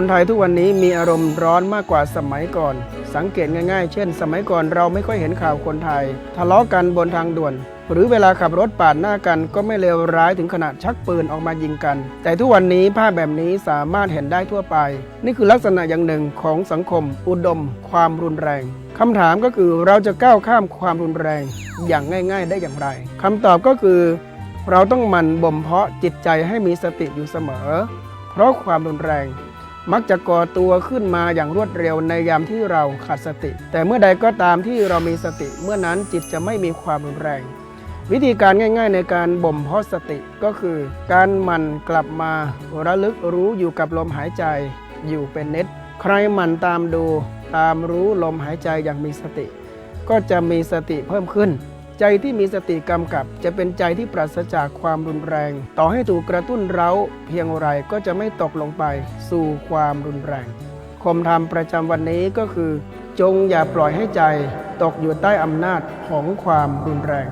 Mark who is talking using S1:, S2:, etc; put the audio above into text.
S1: คนไทยทุกวันนี้มีอารมณ์ร้อนมากกว่าสมัยก่อน สังเกตง่ายๆ เช่น สมัยก่อนเราไม่ค่อยเห็นข่าวคนไทย ทะเลาะกันบนทางด่วน หรือเวลาขับรถปาดหน้ากันก็ไม่เลวร้ายถึงขนาดชักปืนออกมายิงกัน แต่ทุกวันนี้ภาพแบบนี้สามารถเห็นได้ทั่วไป นี่คือลักษณะอย่างหนึ่งของสังคม อุดม ความรุนแรงคำถามก็คือเราจะก้าวข้ามความรุนแรงอย่างง่าย ๆ ได้อย่างไรคำตอบก็คือ เราต้องหมั่นบ่มเพาะจิตใจให้มีสติอยู่เสมอ เพราะความรุนแรง มักจะก่อตัวขึ้นมาอย่างรวดเร็วในยามที่เราขาดสติ แต่เมื่อใดก็ตามที่เรามีสติ เมื่อนั้นจิตจะไม่มีความรุนแรง วิธีการง่ายๆในการบ่มเพาะสติก็คือ การหมั่นกลับมาระลึกรู้อยู่กับลมหายใจ อยู่เป็นเน็ต ใครหมั่นตามดู ตามรู้ลมหายใจอย่างมีสติ ก็จะมีสติเพิ่มขึ้น ใจที่มีสติกำกับ จะเป็นใจที่ปราศจากความรุนแรง ต่อให้ถูกกระตุ้นเร้า เพียงไรก็จะไม่ตกลงไปสู่ความรุนแรงคมธรรมประจำวันนี้ก็คือ จงอย่าปล่อยให้ใจตกอยู่ใต้อำนาจของความรุนแรง